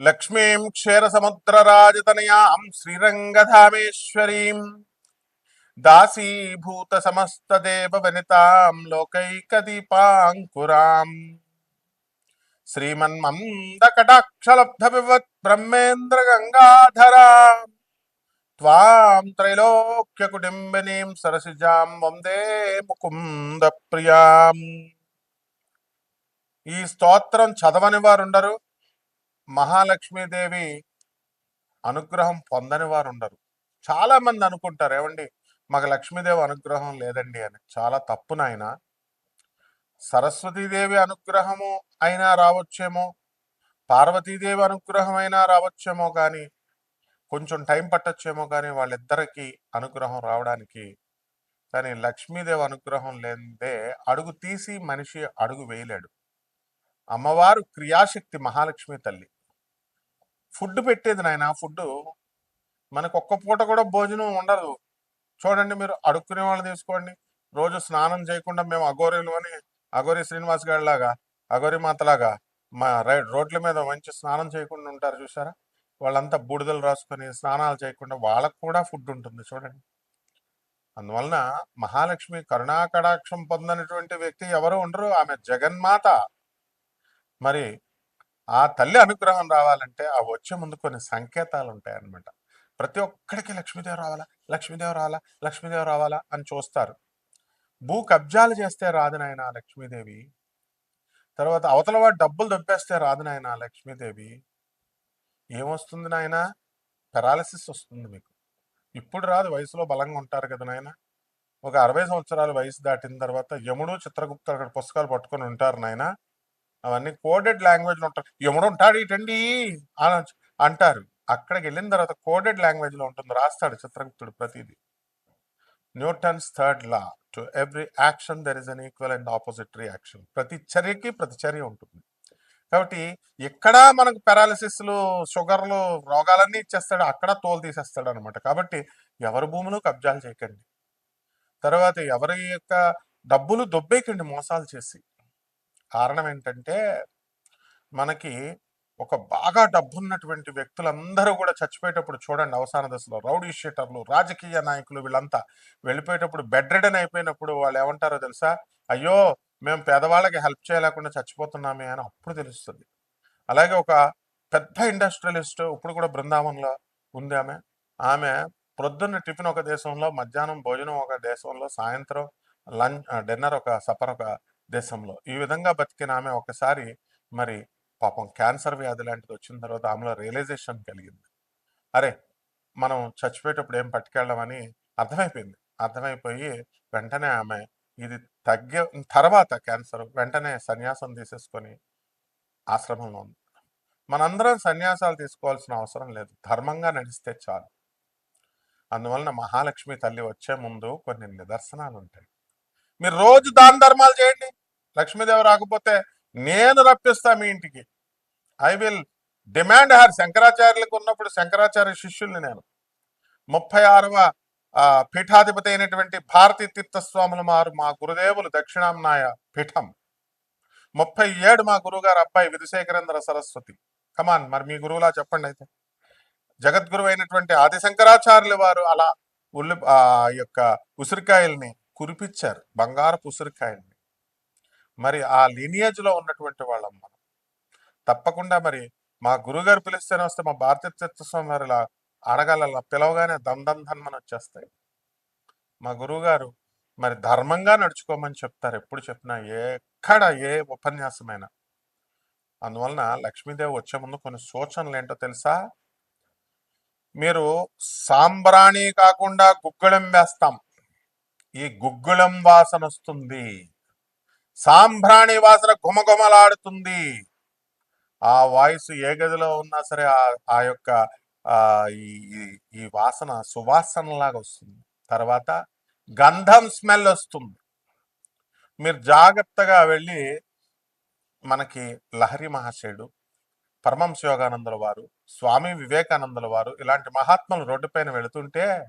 లక్ష్మీం క్షీరసముద్రరాజతనయాం శ్రీరంగధామేశ్వరీం. దాసీభూత సమస్తదేవవనితాం లోకైకదీపాంకురాం. శ్రీమన్మందకటాక్షలబ్ధ వివత్ బ్రహ్మేంద్ర గంగాధరా త్వాం త్రైలోక్య కుటుంబినీం సరసిజాం వందే ముకుంద ప్రియాం ఈ స్తోత్రం చదవని వారుండరు. ఉండరు మహాలక్ష్మీదేవి అనుగ్రహం పొందని వారు ఉండరు చాలా మంది అనుకుంటారు ఏమండి మాకు లక్ష్మీదేవి అనుగ్రహం లేదండి అని. చాలా తప్పు నాయన. సరస్వతీదేవి అనుగ్రహము అయినా రావచ్చేమో పార్వతీదేవి అనుగ్రహం అయినా రావచ్చేమో కానీ కొంచెం టైం పట్టొచ్చేమో కానీ వాళ్ళిద్దరికీ అనుగ్రహం రావడానికి. కానీ లక్ష్మీదేవి అనుగ్రహం లేదే అడుగు తీసి మనిషి అడుగు వేయలేడు. అమ్మవారు క్రియాశక్తి మహాలక్ష్మి తల్లి. ఫుడ్ పెట్టేది నాయన ఫుడ్ మనకు ఒక్క పూట కూడా భోజనం ఉండదు. చూడండి మీరు అడుక్కునే వాళ్ళు తీసుకోండి. రోజు స్నానం చేయకుండా మేము అఘోరీలు అని అఘోరి శ్రీనివాస్ గారి లాగా అఘోరి మాతలాగా మా రైడ్ రోడ్ల మీద మంచి స్నానం చేయకుండా ఉంటారు చూసారా వాళ్ళంతా బూడిదలు రాసుకొని స్నానాలు చేయకుండా వాళ్ళకు కూడా ఫుడ్ ఉంటుంది చూడండి. అందువలన మహాలక్ష్మి కరుణాకటాక్షం పొందనటువంటి వ్యక్తి ఎవరు ఉండరు. ఆమె జగన్మాత. మరి ఆ తల్లి అనుగ్రహం రావాలంటే ఆ వచ్చే ముందు కొన్ని సంకేతాలు ఉంటాయన్నమాట ప్రతి ఒక్కడికి లక్ష్మీదేవి రావాలా? లక్ష్మీదేవి రావాలా? లక్ష్మీదేవి రావాలా? అని చూస్తారు. భూ కబ్జాలు చేస్తే రాదు నాయన లక్ష్మీదేవి. తర్వాత అవతల వాడు డబ్బులు దొబ్బేస్తే రాదు నాయన లక్ష్మీదేవి. ఏమొస్తుంది నాయన? పెరాలసిస్ వస్తుంది మీకు. ఇప్పుడు రాదు వయసులో బలంగా ఉంటారు కదా నాయన. ఒక అరవై సంవత్సరాల వయసు దాటిన తర్వాత యముడు చిత్రగుప్తులు అక్కడ పుస్తకాలు పట్టుకొని ఉంటారు నాయన. అవన్నీ కోడెడ్ లాంగ్వేజ్లో ఉంటారు ఎవడు ఉంటాడు ఇటండి అని అంటారు. అక్కడికి వెళ్ళిన తర్వాత కోడెడ్ లాంగ్వేజ్లో ఉంటుంది రాస్తాడు చిత్రగుప్తుడు ప్రతిదీ. Newton's third law to every action there is an equal and opposite reaction ప్రతి చర్యకి ప్రతి చర్య ఉంటుంది. కాబట్టి ఎక్కడ మనకు పెరాలిసిస్లు షుగర్లు రోగాలన్నీ ఇచ్చేస్తాడు అక్కడ తోలు తీసేస్తాడు అనమాట కాబట్టి ఎవరి భూములు కబ్జాలు చేయకండి. తర్వాత ఎవరి యొక్క డబ్బులు దొబ్బేకండి మోసాలు చేసి. కారణం ఏంటంటే మనకి ఒక బాగా డబ్బున్నటువంటి వ్యక్తులందరూ కూడా చచ్చిపోయేటప్పుడు చూడండి అవసాన దశలో. రౌడీ షీటర్లు రాజకీయ నాయకులు వీళ్ళంతా వెళ్ళిపోయేటప్పుడు బెడ్ రిడన్ అయిపోయినప్పుడు వాళ్ళు ఏమంటారో తెలుసా? అయ్యో మేము పేదవాళ్ళకి హెల్ప్ చేయలేకుండా చచ్చిపోతున్నామే అని అప్పుడు తెలుస్తుంది. అలాగే ఒక పెద్ద ఇండస్ట్రియలిస్ట్ ఇప్పుడు కూడా బృందావనంలో ఉంది ఆమె. ఆమె ప్రొద్దున్న టిఫిన్ ఒక దేశంలో మధ్యాహ్నం భోజనం ఒక దేశంలో సాయంత్రం లంచ్ డిన్నర్ ఒక సపర్ ఒక దేశంలో. ఈ విధంగా బతికిన ఆమె ఒకసారి మరి పాపం క్యాన్సర్ వ్యాధి లాంటిది వచ్చిన తర్వాత ఆమెలో రియలైజేషన్ కలిగింది. అరే మనం చచ్చిపోయేటప్పుడు ఏం పట్టుకెళ్ళమని అర్థమైపోయింది. అర్థమైపోయి వెంటనే ఆమె ఇది తగ్గే తర్వాత క్యాన్సర్ వెంటనే సన్యాసం తీసేసుకొని ఆశ్రమంలో ఉంది. మనందరం సన్యాసాలు తీసుకోవాల్సిన అవసరం లేదు. ధర్మంగా నడిస్తే చాలు. అందువలన మహాలక్ష్మి తల్లి వచ్చే ముందు కొన్ని నిదర్శనాలు ఉంటాయి మీరు రోజు దాన ధర్మాలు చేయండి. లక్ష్మీదేవి రాకపోతే నేను రప్పిస్తా మీ ఇంటికి. ఐ విల్ డిమాండ్ హర్ శంకరాచార్యులకు ఉన్నప్పుడు శంకరాచార్య శిష్యుల్ని నేను. ముప్పై ఆరవ పీఠాధిపతి అయినటువంటి భారతీ తీర్థస్వాములు మారు మా గురుదేవులు దక్షిణాంనాయ పీఠం. ముప్పై ఏడు మా గురువుగారు అబ్బాయి విధుశేఖరేంద్ర సరస్వతి. కమాన్ మరి మీ గురువులా చెప్పండి అయితే. జగద్గురు అయినటువంటి ఆది శంకరాచార్యులు వారు అలా ఉల్లి ఆ యొక్క ఉసిరికాయల్ని కురిపించారు బంగారపు ఉసిరికాయల్ని. మరి ఆ లీనియేజ్లో ఉన్నటువంటి వాళ్ళం మనం. తప్పకుండా మరి మా గురుగారు పిలిస్తేనే వస్తే మా భారతీయ తీర్థస్వామి వారి ఇలా అడగాల పిలవగానే దమ్ ధన్మని వచ్చేస్తాయి. మా గురువుగారు మరి ధర్మంగా నడుచుకోమని చెప్తారు. ఎప్పుడు చెప్పినా ఎక్కడ ఏ ఉపన్యాసమైనా. అందువలన లక్ష్మీదేవి వచ్చే ముందు కొన్ని సూచనలు ఏంటో తెలుసా? మీరు సాంబ్రాణి కాకుండా గుగ్గుళం వేస్తాం. ఈ గుగ్గుళం వాసన వస్తుంది. సాంబ్రాణి వాసన గుమగుమలాడుతుంది ఆ వాయిస్ ఏ గదిలో ఉన్నా సరే ఆ యొక్క ఆ ఈ ఈ- ఈ వాసన సువాసనలాగా వస్తుంది. తర్వాత గంధం స్మెల్ వస్తుంది. మీరు జాగ్రత్తగా వెళ్ళి మనకి లహరి మహాశయుడు పరమంశ యోగానందుల వారు స్వామి వివేకానందుల వారు ఇలాంటి మహాత్ములు రోడ్డుపైన వెళుతుంటే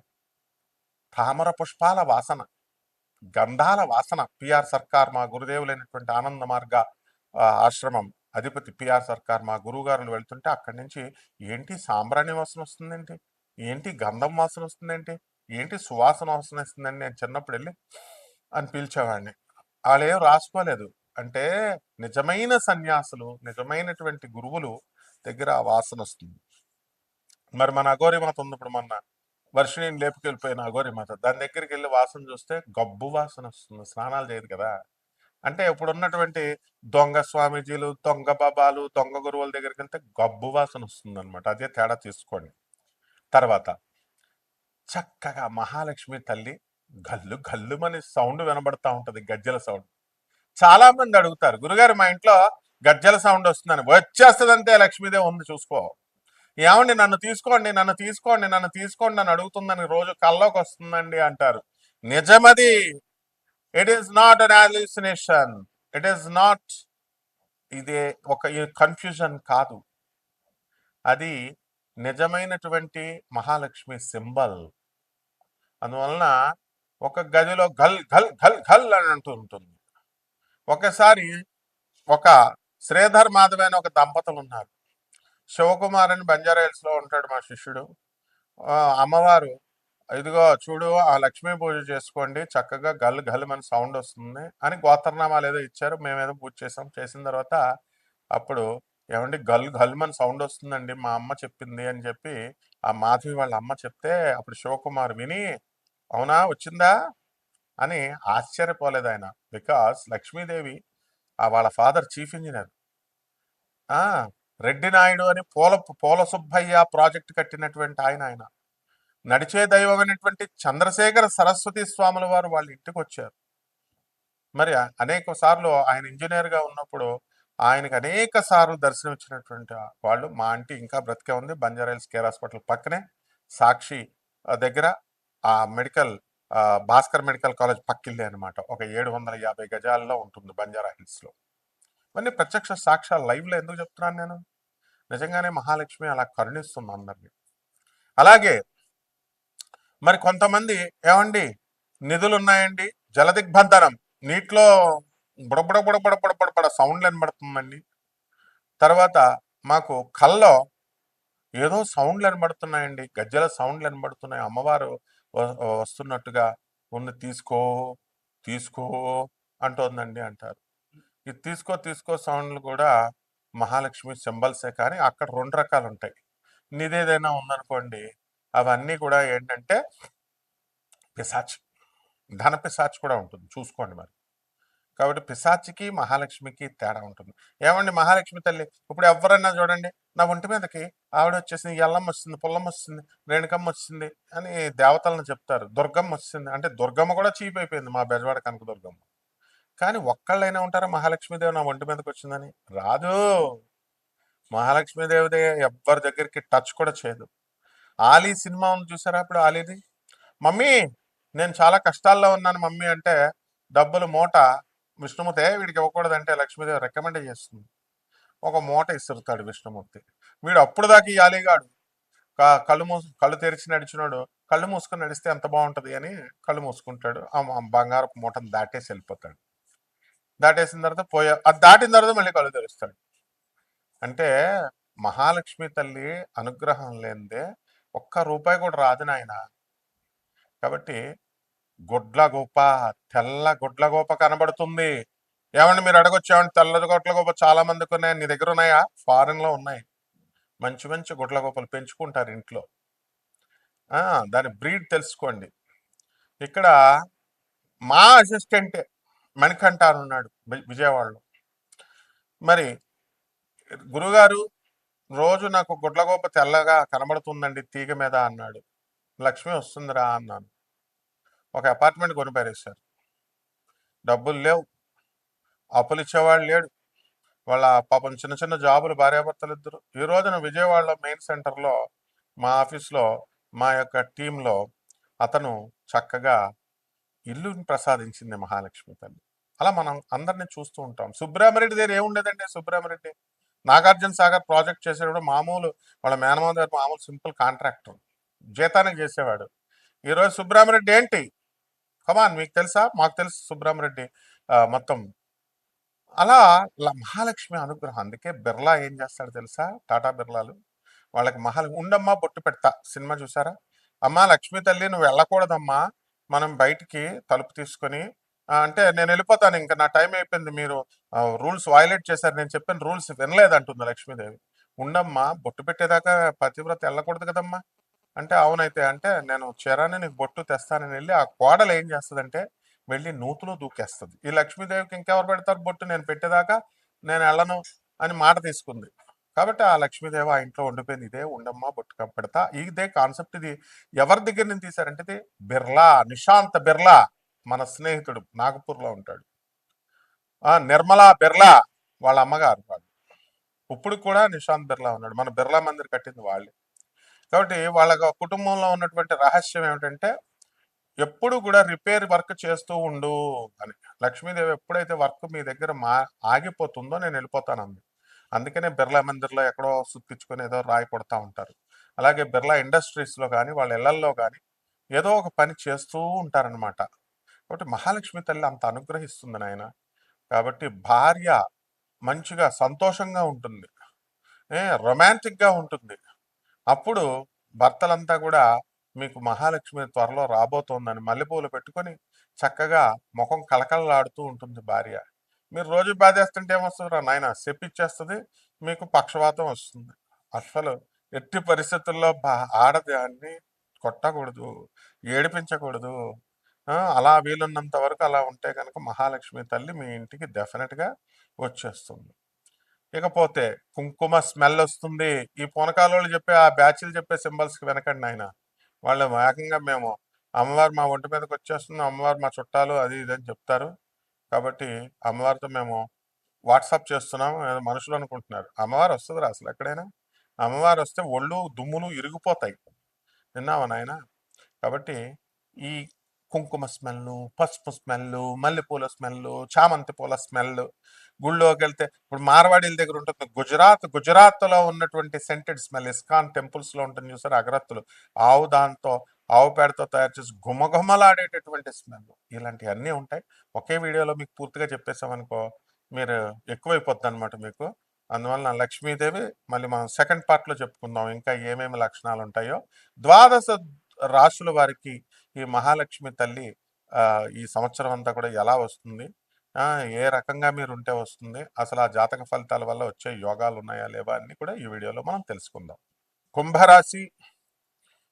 తామర పుష్పాల వాసన. గంధాల వాసన పిఆర్ సర్కార్ మా గురుదేవులైనటువంటి ఆనంద మార్గ ఆశ్రమం అధిపతి పిఆర్ సర్కార్ మా గురువుగారులు వెళ్తుంటే అక్కడి నుంచి ఏంటి సాంబ్రాణి వాసన వస్తుందేంటి? ఏంటి గంధం వాసన వస్తుందేంటి? ఏంటి సువాసన వాసన వస్తుందండి నేను చిన్నప్పుడు వెళ్ళి అని పిలిచేవాడిని. వాళ్ళు ఏం రాసుకోలేదు. అంటే నిజమైన సన్యాసులు నిజమైనటువంటి గురువులు దగ్గర ఆ వాసన వస్తుంది. మరి మన అఘోరి మాత ఉంది ఇప్పుడు మొన్న వర్షిణిని లేపుకెళ్ళిపోయిన అఘోరి మాత దాని దగ్గరికి వెళ్ళి వాసన చూస్తే గబ్బు వాసన వస్తుంది. స్నానాలు చేయదు కదా. అంటే ఇప్పుడు ఉన్నటువంటి దొంగ స్వామీజీలు దొంగ బాబాలు దొంగ గురువుల దగ్గరికి వెళ్తే గబ్బు వాసన వస్తుంది అనమాట అదే తేడా తీసుకోండి. తర్వాత చక్కగా మహాలక్ష్మి తల్లి గల్లు గల్లుమని సౌండ్ వినబడతా ఉంటుంది. గజ్జల సౌండ్. చాలా మంది అడుగుతారు గురుగారు మా ఇంట్లో గజ్జల సౌండ్ వస్తుందని. వచ్చేస్తుందంటే లక్ష్మీదేవి ఉంది చూసుకో. ఏమండి నన్ను తీసుకోండి నన్ను తీసుకోండి నన్ను తీసుకోండి అని అడుగుతుందని రోజు కల్లోకి వస్తుందండి అంటారు. నిజమది. It is not an hallucination it is not ఇది ఒక కన్ఫ్యూజన్ కాదు. అది నిజమైనటువంటి మహాలక్ష్మి సింబల్. అందువలన ఒక గదిలో గల్ గల్ గల్ గల్ అని అంటుంటుంది ఒకసారి ఒక శ్రీధర్ మాధవ్ అనే ఒక దంపతులు ఉన్నారు. శివకుమార్ అని బంజారా ఉంటాడు మా శిష్యుడు. అమ్మవారు ఇదిగో చూడు ఆ లక్ష్మీ పూజ చేసుకోండి చక్కగా గల్ గల్ అని సౌండ్ వస్తుంది అని గోత్రనామాలు ఏదో ఇచ్చారు. మేమేదో పూజ చేసాం. చేసిన తర్వాత అప్పుడు ఏమండి గల్ గల్ అని సౌండ్ వస్తుందండి మా అమ్మ చెప్పింది అని చెప్పి ఆ మాధవి వాళ్ళ అమ్మ చెప్తే అప్పుడు శివకుమార్ విని అవునా వచ్చిందా? అని ఆశ్చర్యపోలేదు ఆయన. బికాస్ లక్ష్మీదేవి ఆ వాళ్ళ father chief engineer. Reddy Naidu అని పోల పూల సుబ్బయ్య ప్రాజెక్ట్ కట్టినటువంటి ఆయన ఆయన. నడిచే దైవం అనేటువంటి చంద్రశేఖర సరస్వతి స్వాముల వారు వాళ్ళ ఇంటికి వచ్చారు. మరి అనేక సార్లు ఆయన ఇంజనీర్గా ఉన్నప్పుడు ఆయనకు అనేక సార్లు దర్శనం ఇచ్చినటువంటి వాళ్ళు మా ఆంటీ ఇంకా బ్రతికే ఉంది బంజారాయిల్స్ కేర్ హాస్పిటల్ పక్కనే సాక్షి దగ్గర ఆ మెడికల్ భాస్కర్ మెడికల్ కాలేజ్ పక్కిల్లే అనమాట ఒక ఏడు వందల యాభై గజాల్లో ఉంటుంది బంజారా హిల్స్లో ఇవన్నీ ప్రత్యక్ష సాక్ష్యాలు లైవ్లో ఎందుకు చెప్తున్నాను నేను? నిజంగానే మహాలక్ష్మి అలా కరుణిస్తుంది అందరినీ. అలాగే మరి కొంతమంది ఏమండి? నిధులు ఉన్నాయండి జలదిగ్బంధనం. నీటిలో బుడబుడ బుడబుడ బుడబుడబడ సౌండ్లు వినబడుతుందండి. తర్వాత మాకు కల్లో ఏదో సౌండ్లు వినబడుతున్నాయండి. గజ్జల సౌండ్లు వినబడుతున్నాయి. అమ్మవారు వస్తున్నట్టుగా ఉంది. తీసుకో తీసుకో అంటోందండి అంటారు. ఈ తీసుకో తీసుకో సౌండ్లు కూడా మహాలక్ష్మి సింబల్సే కానీ అక్కడ రెండు రకాలు ఉంటాయి నీదేదైనా ఉందనుకోండి అవన్నీ కూడా ఏంటంటే పిశాచ్. ధన పిశాచ్ కూడా ఉంటుంది. చూసుకోండి మరి. కాబట్టి పిశాచికి మహాలక్ష్మికి తేడా ఉంటుంది. ఏమండి మహాలక్ష్మి తల్లి? ఇప్పుడు ఎవరన్నా చూడండి నా ఒంటి మీదకి ఆవిడ వచ్చేసింది ఎల్లమ్మ వస్తుంది పుల్లమ్మ వస్తుంది రేణుకమ్మ వచ్చింది అని దేవతలను చెప్తారు. దుర్గమ్మ వచ్చింది అంటే దుర్గమ్మ కూడా చీప్ అయిపోయింది మా బెజవాడ కనక దుర్గమ్మ కానీ ఒక్కళ్ళైనా ఉంటారా మహాలక్ష్మీదేవి నా ఒంటి మీదకి వచ్చిందని? రాదు. మహాలక్ష్మీదేవి ఎవ్వరి దగ్గరికి టచ్ కూడా చేయదు. ఆలీ సినిమా ఉంది చూసారా అప్పుడు ఆలీది? మమ్మీ నేను చాలా కష్టాల్లో ఉన్నాను మమ్మీ అంటే డబ్బులు మూట విష్ణుమూర్తి వీడికి ఇవ్వకూడదు అంటే లక్ష్మీదేవి రికమెండ్ చేస్తుంది. ఒక మూట ఇసురుతాడు విష్ణుమూర్తి. వీడు అప్పుడు దాకా ఈ ఆలీగాడు కళ్ళు మూసు కళ్ళు తెరిచి నడిచినాడు కళ్ళు మూసుకొని నడిస్తే ఎంత బాగుంటుంది అని కళ్ళు మూసుకుంటాడు. ఆ బంగారపు మూటను దాటేసి వెళ్ళిపోతాడు. దాటేసిన తర్వాత పోయా అది దాటిన తర్వాత మళ్ళీ కళ్ళు తెరుస్తాడు. అంటే మహాలక్ష్మి తల్లి అనుగ్రహం లేనిదే ఒక్క రూపాయి కూడా రాదు నాయన. కాబట్టి గుడ్ల గోప తెల్ల గుడ్ల గోప కనబడుతుంది. ఏమండి మీరు అడగొచ్చామండి తెల్ల గుడ్ల గోప చాలా మందికి ఉన్నాయి. నీ దగ్గర ఉన్నాయా? ఫారెన్లో ఉన్నాయి. మంచి మంచి గుడ్ల గోపలు పెంచుకుంటారు ఇంట్లో. దాని బ్రీడ్ తెలుసుకోండి. ఇక్కడ మా అసిస్టెంటే మణికంఠ అని ఉన్నాడు విజయవాడలో. మరి గురుగారు రోజు నాకు గుడ్లగోప తెల్లగా కనబడుతుందండి తీగ మీద అన్నాడు. లక్ష్మి వస్తుందిరా అన్నాను. ఒక అపార్ట్మెంట్ కొనిపారేశారు. డబ్బులు లేవు. అప్పులు ఇచ్చేవాడు లేడు. వాళ్ళ పాపం చిన్న చిన్న జాబులు భార్యాభర్తలు ఇద్దరు ఈ రోజున విజయవాడలో మెయిన్ సెంటర్లో మా ఆఫీస్లో మా యొక్క టీంలో అతను చక్కగా ఇల్లుని ప్రసాదించింది మహాలక్ష్మి తల్లి అలా మనం అందరిని చూస్తూ ఉంటాం సుబ్రహ్మరెడ్డి దగ్గర ఏముండేదండి సుబ్రహ్మరెడ్డి నాగార్జున సాగర్ ప్రాజెక్ట్ చేసేటప్పుడు మామూలు వాళ్ళ మేనమామ దగ్గర మామూలు సింపుల్ కాంట్రాక్టర్ జీతానికి చేసేవాడు ఈరోజు సుబ్రహ్మరెడ్డి ఏంటి కమాన్ మీకు తెలుసా మాకు తెలుసు సుబ్రహ్మరెడ్డి మొత్తం అలా మహాలక్ష్మి అనుగ్రహం. అందుకే బిర్లా ఏం చేస్తాడో తెలుసా? టాటా బిర్లాలు. వాళ్ళకి మహాలక్ష్మి ఉండమ్మా బొట్టు పెడతా సినిమా చూసారా? అమ్మా లక్ష్మీ తల్లి నువ్వు వెళ్ళకూడదమ్మా. మనం బయటికి తలుపు తీసుకొని అంటే నేను వెళ్ళిపోతాను ఇంకా నా టైం అయిపోయింది. మీరు రూల్స్ వయలేట్ చేశారు. నేను చెప్పిన రూల్స్ వినలేదంటుంది లక్ష్మీదేవి. ఉండమ్మా బొట్టు పెట్టేదాకా పతివ్రత వెళ్ళకూడదు కదమ్మా! అంటే అవునైతే అంటే నేను చీరాని నీకు బొట్టు తెస్తానని వెళ్ళి ఆ కోడలు ఏం చేస్తుందంటే వెళ్ళి నూతులో దూకేస్తుంది ఈ లక్ష్మీదేవికి ఇంకెవరు పెడతారు బొట్టు నేను పెట్టేదాకా నేను వెళ్ళను అని మాట తీసుకుంది. కాబట్టి ఆ లక్ష్మీదేవి ఆ ఇంట్లో ఉండిపోయింది. ఇదే ఉండమ్మా బొట్టుకం పెడతా. ఇదే కాన్సెప్ట్ ఇది ఎవరి దగ్గర నుంచి తీశారంటే ఇది బిర్లా, నిశాంత్ బిర్లా మన స్నేహితుడు నాగపూర్‌లో ఉంటాడు. ఆ! నిర్మలా బిర్లా వాళ్ళ అమ్మగారు వాళ్ళు. ఇప్పుడు కూడా నిశాంత్ బిర్లా ఉన్నాడు. మన బిర్లా మందిర్ కట్టింది వాళ్ళే. కాబట్టి వాళ్ళ కుటుంబంలో ఉన్నటువంటి రహస్యం ఏమిటంటే ఎప్పుడు కూడా రిపేర్ వర్క్ చేస్తూ ఉండు అని. లక్ష్మీదేవి ఎప్పుడైతే వర్క్ మీ దగ్గర మా ఆగిపోతుందో నేను వెళ్ళిపోతానంది అందుకనే బిర్లా మందిర్‌లో ఎక్కడో సుత్తిచ్చుకొని ఏదో రాయి కొడతా ఉంటారు. అలాగే బిర్లా ఇండస్ట్రీస్‌లో కానీ వాళ్ళ ఇళ్ళల్లో కానీ ఏదో ఒక పని చేస్తూ ఉంటారనమాట. కాబట్టి మహాలక్ష్మి తల్లి అంత అనుగ్రహిస్తుంది నాయన. కాబట్టి భార్య మంచిగా సంతోషంగా ఉంటుంది. ఏ రొమాంటిక్‌గా ఉంటుంది. అప్పుడు భర్తలంతా కూడా మీకు మహాలక్ష్మి త్వరలో రాబోతోందని మల్లెపూలు పెట్టుకొని చక్కగా ముఖం కళకళలాడుతూ ఉంటుంది భార్య. మీరు రోజు బాధేస్తుంటే ఏమొస్తదిరా నాయనా చెప్పిచ్చేస్తుంది మీకు పక్షవాతం వస్తుంది. అసలు ఎట్టి పరిస్థితుల్లో భా ఆడదాన్ని కొట్టకూడదు. ఏడిపించకూడదు. అలా వీలున్నంత వరకు అలా ఉంటే కనుక మహాలక్ష్మి తల్లి మీ ఇంటికి డెఫినెట్గా వచ్చేస్తుంది. ఇకపోతే కుంకుమ స్మెల్ వస్తుంది. ఈ పూనకాలోళ్ళు చెప్పే ఆ బ్యాచ్‌లు చెప్పే సింబల్స్‌కి వెనకండి ఆయన వాళ్ళు వేగంగా మేము అమ్మవారు మా ఒంటి మీదకి వచ్చేస్తుంది అమ్మవారు మా చుట్టాలు అది ఇది అని చెప్తారు. కాబట్టి అమ్మవారితో మేము వాట్సాప్ చేస్తున్నాం. మనుషులు అనుకుంటున్నారు. అమ్మవారు వస్తదిరా అసలు ఎక్కడైనా. అమ్మవారు వస్తే ఒళ్ళు, దుమ్ములు ఇరిగిపోతాయి. విన్నావా నాయనా? కాబట్టి ఈ కుంకుమ స్మెల్లు, పసుపు స్మెల్లు, మల్లెపూల స్మెల్లు, చామంతి పూల స్మెల్లు, గుళ్ళోకెళ్తే ఇప్పుడు మార్వాడీల దగ్గర ఉంటుంది. గుజరాత్ గుజరాత్‌లో ఉన్నటువంటి సెంటెడ్ స్మెల్ ఇస్కాన్ టెంపుల్స్‌లో ఉంటుంది చూసారు అగరత్తులు. ఆవు దాంతో ఆవు పేడతో తయారు చేసి గుమగుమలాడేటటువంటి స్మెల్. ఇలాంటివన్నీ ఉంటాయి. ఒకే వీడియోలో మీకు పూర్తిగా చెప్పేసామనుకో మీరు ఎక్కువైపోద్దనమాట మీకు. అందువలన లక్ష్మీదేవి మళ్ళీ మనం సెకండ్ పార్ట్‌లో చెప్పుకుందాం. ఇంకా ఏమేమి లక్షణాలు ఉంటాయో ద్వాదశ రాశుల వారికి ఈ మహాలక్ష్మి తల్లి ఈ సంవత్సరం అంతా కూడా ఎలా వస్తుంది? ఏ రకంగా మీరు ఉంటే వస్తుంది? అసలు ఆ జాతక ఫలితాల వల్ల వచ్చే యోగాలు ఉన్నాయా లేవా? అన్నీ కూడా ఈ వీడియోలో మనం తెలుసుకుందాం. కుంభరాశి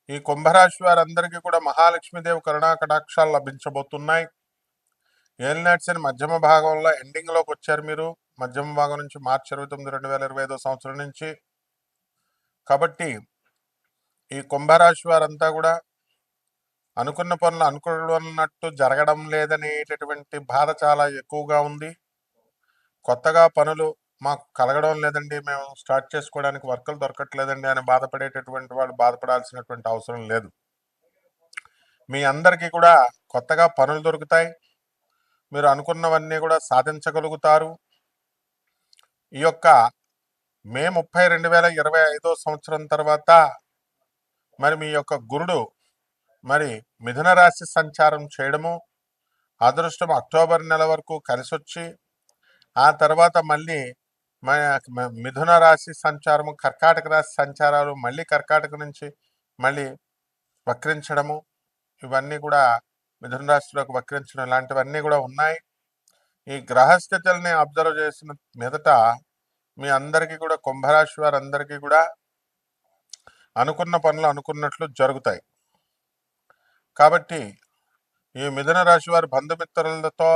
ఈ కుంభరాశి వారందరికీ కూడా మహాలక్ష్మీదేవి కరుణా కటాక్షాలు లభించబోతున్నాయి. ఏలినాటి అని మధ్యమ భాగంలో ఎండింగ్లోకి వచ్చారు మీరు. మధ్యమ భాగం నుంచి మార్చి 29, 2025 సంవత్సరం నుంచి. కాబట్టి ఈ కుంభరాశి వారంతా కూడా అనుకున్న పనులు అనుకున్నట్టు జరగడం లేదనేటటువంటి బాధ చాలా ఎక్కువగా ఉంది. కొత్తగా పనులు మాకు కలగడం లేదండి. మేము స్టార్ట్ చేసుకోవడానికి వర్కులు దొరకట్లేదండి అని బాధపడేటటువంటి వాళ్ళు బాధపడాల్సినటువంటి అవసరం లేదు. మీ అందరికీ కూడా కొత్తగా పనులు దొరుకుతాయి. మీరు అనుకున్నవన్నీ కూడా సాధించగలుగుతారు. ఈ యొక్క మే 30, 2025 సంవత్సరం తర్వాత మరి మీ యొక్క గురుడు మరి మిథున రాశి సంచారం చేయడము, అదృష్టం అక్టోబర్ నెల వరకు కలిసొచ్చి, ఆ తర్వాత మళ్ళీ మ మిథున రాశి సంచారము, కర్కాటక రాశి సంచారాలు మళ్ళీ కర్కాటక నుంచి మళ్ళీ వక్రించడము, ఇవన్నీ కూడా మిథున రాశిలోకి వక్రించడం ఇలాంటివన్నీ కూడా ఉన్నాయి. ఈ గ్రహస్థితుల్ని అబ్జర్వ్ చేసిన మీదట మీ అందరికీ కూడా కుంభరాశి వారందరికీ కూడా అనుకున్న పనులు అనుకున్నట్లు జరుగుతాయి. కాబట్టి ఈ మిథున రాశి వారు బంధుమిత్రులతో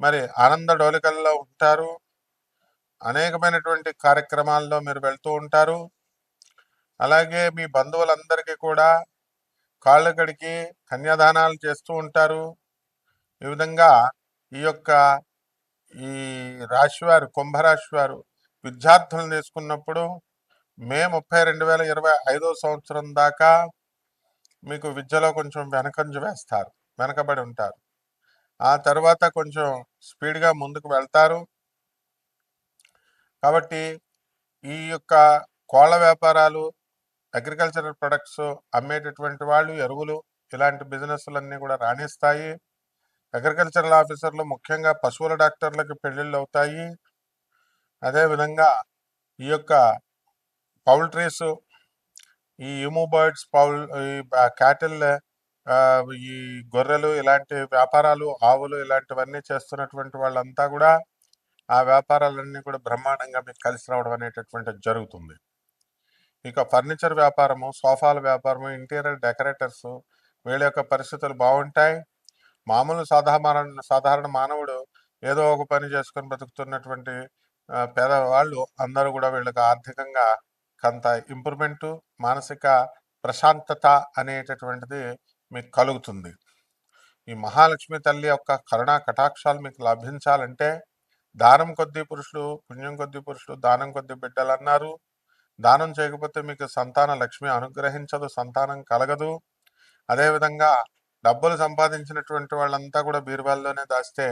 మరి ఆనంద డోలికల్లో ఉంటారు. అనేకమైనటువంటి కార్యక్రమాల్లో మీరు వెళ్తూ ఉంటారు. అలాగే మీ బంధువులందరికీ కూడా కాళ్ళు కడిగి కన్యాదానాలు చేస్తూ ఉంటారు. ఈ విధంగా ఈ యొక్క ఈ రాశివారు కుంభరాశి వారు విద్యార్థులను తీసుకున్నప్పుడు మే 30, 2025 సంవత్సరం దాకా మీకు విద్యలో కొంచెం వెనకంజ వేస్తారు. వెనకబడి ఉంటారు. ఆ తర్వాత కొంచెం స్పీడ్‌గా ముందుకు వెళ్తారు. కాబట్టి ఈ యొక్క కోళ్ళ వ్యాపారాలు, అగ్రికల్చరల్ ప్రొడక్ట్స్ అమ్మేటటువంటి వాళ్ళు, ఎరువులు ఇలాంటి బిజినెస్‌లన్నీ కూడా రాణిస్తాయి. అగ్రికల్చరల్ ఆఫీసర్లు ముఖ్యంగా పశువుల డాక్టర్లకు పెళ్ళిళ్ళు అవుతాయి అదేవిధంగా ఈ యొక్క పౌల్ట్రీస్ ఈ ఇమోబర్డ్స్ పౌల్ ఈ క్యాటిల్ ఈ గొర్రెలు ఇలాంటి వ్యాపారాలు ఆవులు ఇలాంటివన్నీ చేస్తున్నటువంటి వాళ్ళంతా కూడా ఆ వ్యాపారాలన్నీ కూడా బ్రహ్మాండంగా మీకు కలిసి రావడం అనేటటువంటిది జరుగుతుంది. ఇక ఫర్నిచర్ వ్యాపారము సోఫాల వ్యాపారము ఇంటీరియర్ డెకరేటర్స్ వీళ్ళ యొక్క పరిస్థితులు బాగుంటాయి. మామూలు సాధారణ సాధారణ మానవుడు ఏదో ఒక పని చేసుకొని బ్రతుకుతున్నటువంటి పేదవాళ్ళు అందరూ కూడా వీళ్ళకి ఆర్థికంగా కొంత ఇంప్రూవ్మెంటు మానసిక ప్రశాంతత అనేటటువంటిది మీకు కలుగుతుంది. ఈ మహాలక్ష్మి తల్లి యొక్క కరుణా కటాక్షాలు మీకు లభించాలంటే దానం కొద్ది పురుషులు పుణ్యం కొద్ది పురుషులు దానం కొద్ది బిడ్డలు అన్నారు దానం చేయకపోతే మీకు సంతాన లక్ష్మి అనుగ్రహించదు సంతానం కలగదు. అదేవిధంగా డబ్బులు సంపాదించినటువంటి వాళ్ళంతా కూడా బీరువాల్లోనే దాస్తే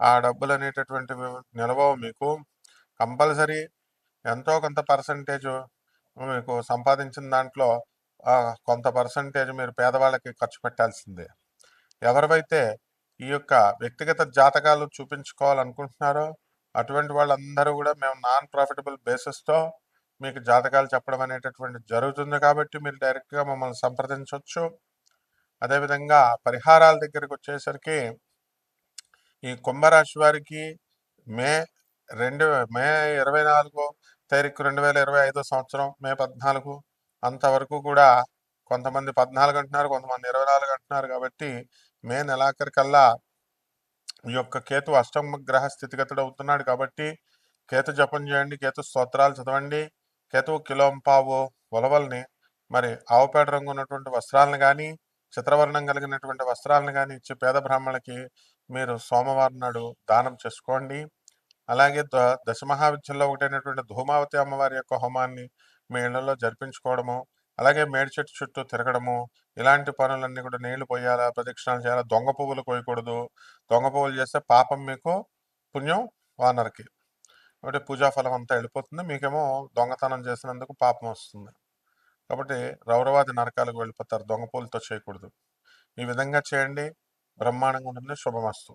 ఆ డబ్బులు అనేటటువంటివి నిలవవు మీకు. కంపల్సరీ ఎంతో కొంత పర్సంటేజ్ మీకు సంపాదించిన దాంట్లో కొంత పర్సంటేజ్ మీరు పేదవాళ్ళకి ఖర్చు పెట్టాల్సిందే. ఎవరివైతే ఈ యొక్క వ్యక్తిగత జాతకాలు చూపించుకోవాలనుకుంటున్నారో అటువంటి వాళ్ళందరూ కూడా మేము నాన్ ప్రాఫిటబుల్ బేసిస్తో మీకు జాతకాలు చెప్పడం అనేటటువంటి జరుగుతుంది కాబట్టి మీరు డైరెక్ట్గా మమ్మల్ని సంప్రదించవచ్చు అదేవిధంగా పరిహారాల దగ్గరికి వచ్చేసరికి ఈ కుంభరాశి వారికి మే రెండు మే ఇరవై నాలుగో తారీఖు రెండు వేల ఇరవై ఐదో సంవత్సరం మే పద్నాలుగు అంతవరకు కూడా కొంతమంది పద్నాలుగు అంటున్నారు కొంతమంది ఇరవై నాలుగు అంటున్నారు కాబట్టి మే నెలాఖరికల్లా ఈ యొక్క కేతు అష్టమ గ్రహ స్థితిగతుడు అవుతున్నాడు కాబట్టి కేతు జపం చేయండి కేతు స్తోత్రాలు చదవండి కేతు కిలోంపావు ఉలవల్ని మరి ఆవుపేట రంగు ఉన్నటువంటి వస్త్రాలను కానీ చిత్రవర్ణం కలిగినటువంటి వస్త్రాలను కానీ ఇచ్చి పేద బ్రాహ్మణులకి మీరు సోమవారం నాడు దానం చేసుకోండి. అలాగే ద దశమహావిద్యల్లో ఒకటైనటువంటి ధూమావతి అమ్మవారి యొక్క హోమాన్ని మీ ఇళ్ళలో జరిపించుకోవడము అలాగే మేడి చెట్టు చుట్టూ తిరగడము ఇలాంటి పనులన్నీ కూడా నీళ్ళు పోయాలా ప్రదక్షిణాలు చేయాలా దొంగ పువ్వులు కోయకూడదు దొంగ పువ్వులు చేస్తే పాపం మీకు పుణ్యం వానర్కి. కాబట్టి పూజా ఫలం అంతా వెళ్ళిపోతుంది. మీకేమో దొంగతనం చేసినందుకు పాపం వస్తుంది. కాబట్టి రౌరవాది నరకాలకు వెళ్ళిపోతారు. దొంగ పూలతో చేయకూడదు. ఈ విధంగా చేయండి. బ్రహ్మాండంగా ఉంటుంది శుభమస్తు.